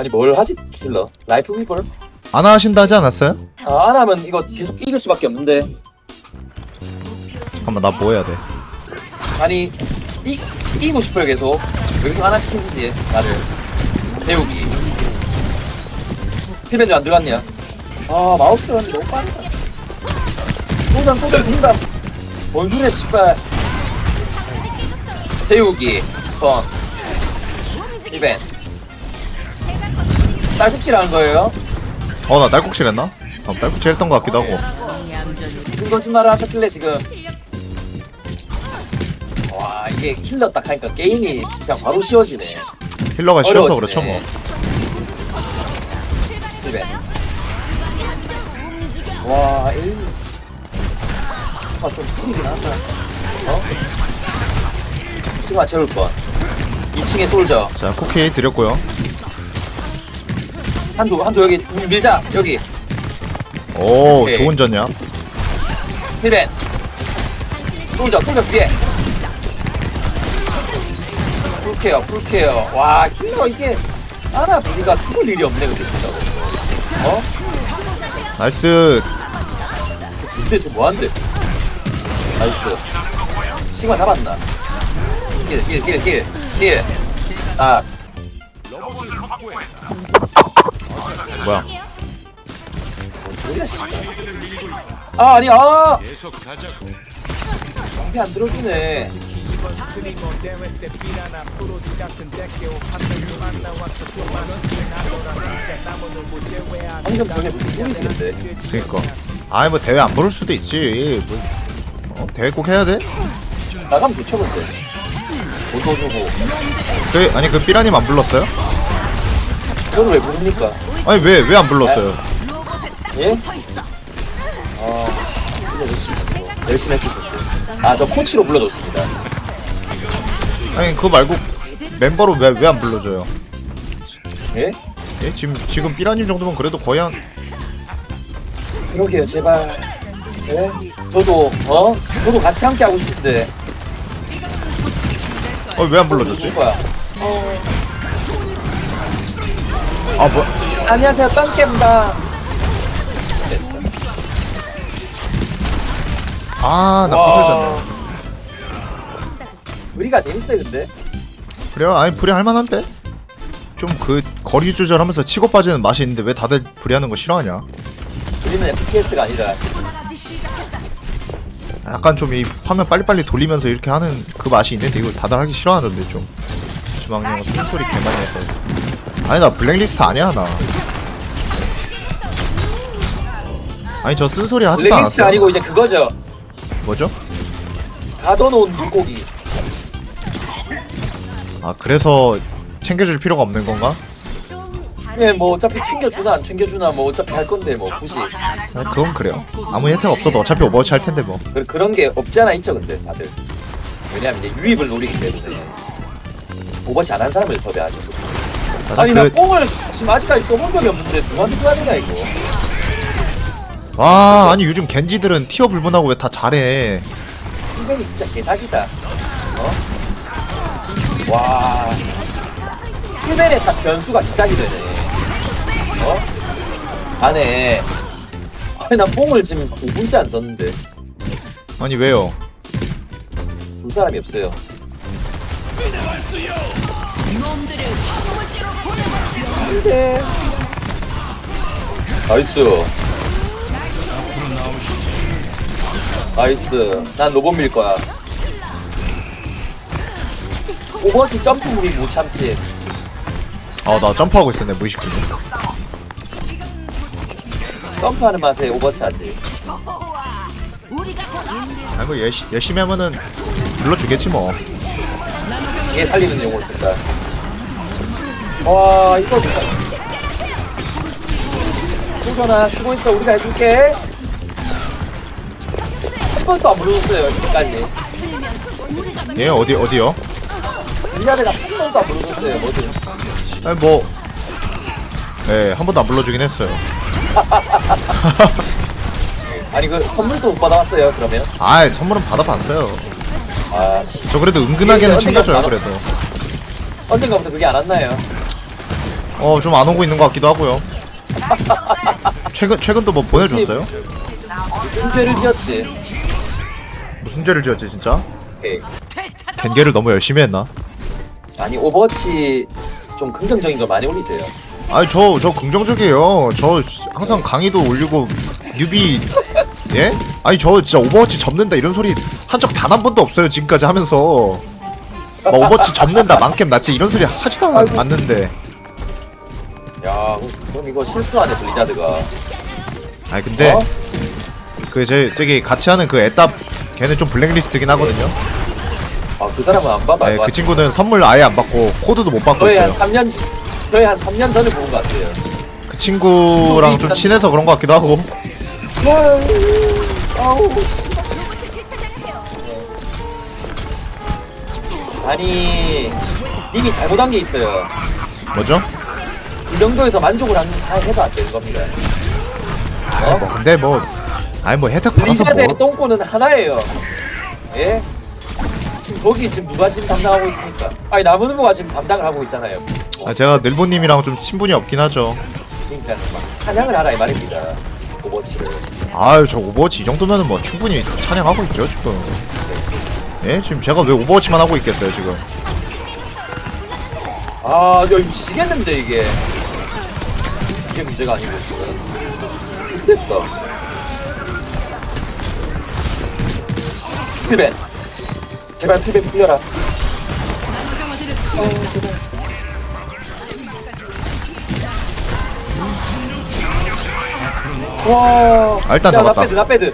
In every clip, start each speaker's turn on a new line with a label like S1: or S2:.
S1: 아니 뭘 하지 킬러? 라이프 위볼?
S2: 안 하신다 하지 않았어요?
S1: 아, 안 하면 이거 계속 이길 수밖에 없는데.
S2: 잠깐만 나 뭐 해야 돼?
S1: 아니 이 이기고 싶어요 계속. 여기서 하나 시키지 나를. 태우기. 필벤 왜안 들어갔냐? 아 마우스가 너무 빠르다. 쏘단 쏘단 분단. 뭔 소리야 씨발. 태우기. 번. 필벤. 딸꾹질하는 거예요?
S2: 어나 딸꾹질 했나? 어, 딸꾹질 했던 것 같기도 하고
S1: 무슨 거짓말을 하셨길래 지금 와 이게 킬러 딱 하니까 게임이 그냥 바로 쉬워지네
S2: 힐러가 쉬워서. 그렇죠 뭐
S1: 그래. 와 에이 아좀 풀리긴 한다 어? 시그마 채울 건 2층에 솔저
S2: 자 쿠키 드렸고요
S1: 한도 한도 여기 음, 밀자 여기.
S2: 오
S1: 오케이.
S2: 좋은 전냐
S1: 힐벤 솔저 솔저 뒤에. 풀케어 풀케어 와 킬러 이게 하나 부리가 죽을 일이 없네 근데 진짜로 어?
S2: 나이스.
S1: 근데 저 뭐한데? 나이스. 시그마 잡았나? 킬킬킬킬킬아
S2: 뭐야?
S1: 아 아니 아! 방패 안 들어주네. 방금 전에 무슨 소리지는데?
S2: 그니까. 아이 뭐 대회 안 부를 수도 있지. 뭐, 어, 대회 꼭 해야 돼?
S1: 나가면 좋죠 근데. 돈도 주고.
S2: 그 아니 그 삐라님 안 불렀어요?
S1: 저는 왜 부릅니까
S2: 아니 왜 왜 안 불렀어요?
S1: 예? 아 불러줬습니다 열심히 했을 텐데 아저 코치로 불러줬습니다
S2: 아니 그거 말고 멤버로 왜 왜 안 불러줘요?
S1: 예?
S2: 예? 지금 지금 삐라님 정도면 그래도 거의 한
S1: 그러게요 제발 예? 저도 어? 저도 같이 함께 하고 싶은데
S2: 어 왜 안 불러줬지?
S1: 거야
S2: 아 뭐?
S1: 안녕하세요 딴깨입니다
S2: 아나
S1: 와.
S2: 부서졌네
S1: 우리가 재밌어요 근데
S2: 그래요? 아니 불이 할 만한데? 좀 그 거리 조절하면서 치고 빠지는 맛이 있는데 왜 다들 불이하는 거 싫어하냐?
S1: 우리는 FPS가 아니라
S2: 약간 좀 이 화면 빨리빨리 돌리면서 이렇게 하는 그 맛이 있는데 이거 다들 하기 싫어하는데 좀 주방용 소리 개 많이 해서 아니 나 블랙리스트 아니야 나. 아니 저 쓴소리 하지도
S1: 블랙리스트 아니고 이제 그거죠.
S2: 뭐죠?
S1: 가둬놓은 물고기.
S2: 아 그래서 챙겨줄 필요가 없는 건가?
S1: 예, 뭐 어차피 챙겨주나 안 챙겨주나 뭐 어차피 할 건데 뭐 굳이.
S2: 아, 그건 그래요. 아무 혜택 없어도 어차피 오버워치 할 텐데 뭐.
S1: 그, 그런 게 없지 않아 있죠 근데 다들. 왜냐면 이제 유입을 노리기 때문에. 오버치 안 한 사람을 섭외하죠 아니 나
S2: 그,
S1: 뽕을 지금 아직까지 써본 적이 없는데 누구한테 줘야 되냐 이거?
S2: 와 아니 요즘 겐지들은 티어 불문하고 왜 다 잘해?
S1: 힐벤이 진짜 개사기다. 어? 와. 힐벤의 딱 변수가 시작이 되네. 어? 안에. 아니 난 뽕을 지금 5분째 안 썼는데.
S2: 아니 왜요?
S1: 볼 사람이 없어요 안돼. 나이스. 나이스. 난 로봇 밀 거야. 오버워치 점프 무리 못 참지.
S2: 아나 점프하고 있었네 무의식중에
S1: 점프하는 맛에 오버워치 하지.
S2: 아니 뭐 열시, 열심히 하면은 불러주겠지 뭐.
S1: 얘 살리는 용어를 쓴다 와 이거 진짜. 소전아 쉬고 있어. 우리가 해줄게. 한 번도 안 불러줬어요 여기까지
S2: 예 어디 어디요?
S1: 1년에 나한 번도 안 불러줬어요 뭐든.
S2: 아니 뭐. 네, 한 번도 안 불러주긴 했어요.
S1: 아니 그 선물도 못 받아왔어요 그러면?
S2: 아, 선물은 받아봤어요.
S1: 아.
S2: 저 그래도 은근하게는 챙겨줘요, 그래도.
S1: 언젠가부터 그게 안 왔나요
S2: 어 좀 안 오고 있는 것 같기도 하고요 최근 최근도 뭐 보내줬어요?
S1: 무슨 죄를 지었지?
S2: 무슨 죄를 지었지 진짜?
S1: 오케이.
S2: 겐게를 너무 열심히 했나?
S1: 아니 오버워치 좀 긍정적인 걸 많이 올리세요.
S2: 아니 저 저 긍정적이에요. 저 항상 강의도 올리고 뉴비 예? 아니 저 진짜 오버워치 접는다 이런 소리 한 적 단 한 번도 없어요 지금까지 하면서 막 오버워치 접는다 만캠 낫지 이런 소리 하지도 않. 않는데
S1: 야 그럼 이거 실수하네 블리자드가.
S2: 아니 근데
S1: 어?
S2: 그 제 저기 같이 하는 그 애답 걔는 좀 블랙리스트긴 하거든요.
S1: 아그 사람은 안 봐도
S2: 네, 그 친구는 선물 아예 안 받고 코드도 못 받고
S1: 한
S2: 있어요.
S1: 3년 거의 한 3년 전에 본것 같아요.
S2: 그 친구랑 좀 친해서 그런 것 같기도 하고.
S1: 아우 씨. 아니 님이 잘못한 게 있어요.
S2: 뭐죠?
S1: 이 정도에서 만족을 한, 한 해도 안 되는 겁니다. 어?
S2: 뭐 근데 뭐 아니 뭐 혜택 받아서 뭐
S1: 똥꼬는 하나예요. 예? 지금 거기 지금 누가 지금 담당하고 있습니까? 아니 후보가 지금 담당을 하고 있잖아요.
S2: 아, 제가 늘보님이랑 좀 친분이 없긴 하죠.
S1: 그러니까 막 찬양을 하라 이 말입니다. 오버워치를.
S2: 아유 저 오버워치 이 정도면은 뭐 충분히 찬양하고 있죠 지금. 예 지금 제가 왜 오버워치만 하고 있겠어요 지금.
S1: 아, 야, 이거 미치겠는데, 이게. 이게 문제가 아니고. 됐다. 필벤. 제발 필벤 풀려라. 어, 제발. 와.
S2: 아, 일단
S1: 야,
S2: 잡았다.
S1: 나 빼드, 나 빼드.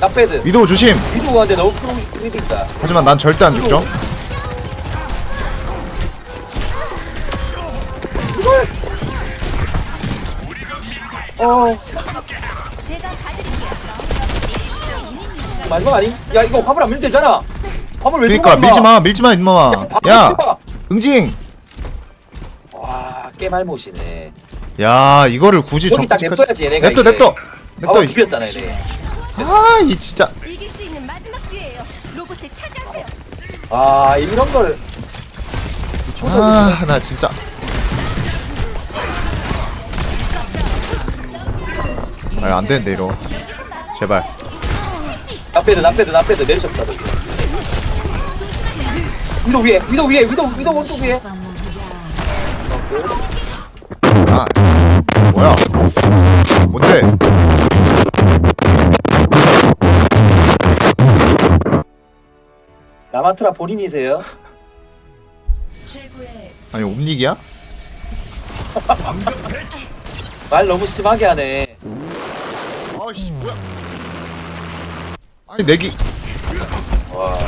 S1: 나 빼드.
S2: 위도우 조심.
S1: 근데 너무 크리비다.
S2: 하지만 난 절대 안 죽죠.
S1: 어. 마지막 아니? 야 이거 화물 안 밀면 되잖아. 화물 왜
S2: 그러니까 밀지
S1: 임마?
S2: 마 밀지 마.
S1: 바로
S2: 야. 응징.
S1: 와 깨말못이네.
S2: 야 이거를 굳이
S1: 여기 딱. 냅둬야지 얘네가
S2: 냅둬
S1: 이제.
S2: 냅둬.
S1: 아우
S2: 냅둬.
S1: 죽였잖아 얘네.
S2: 아 이 진짜.
S3: 이길 수 있는 마지막 기회예요. 로봇을 차지하세요.
S1: 아 이런 걸 초절
S2: 아나 진짜. 아 안 되는데 이러. 제발.
S1: 나빼드 나빼드 나빼드 내리셨다 저기. 위도 위에 위도 위에 위도 위도 오른쪽 위에.
S2: 아 뭐야? 뭔데?
S1: 라마트라 본인이세요?
S2: 아니 옴닉이야?
S1: 말 너무 심하게 하네.
S2: 아씨 뭐야? 아니 내기.
S1: 와.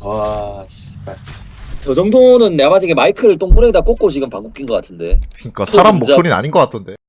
S1: 와, 씨발. 저 정도는 내가 봤을 때 마이크를 똥구멍에다 꽂고 지금 방귀 낀것 같은데.
S2: 그러니까 사람
S1: 진짜.
S2: 목소리는 아닌 것 같던데.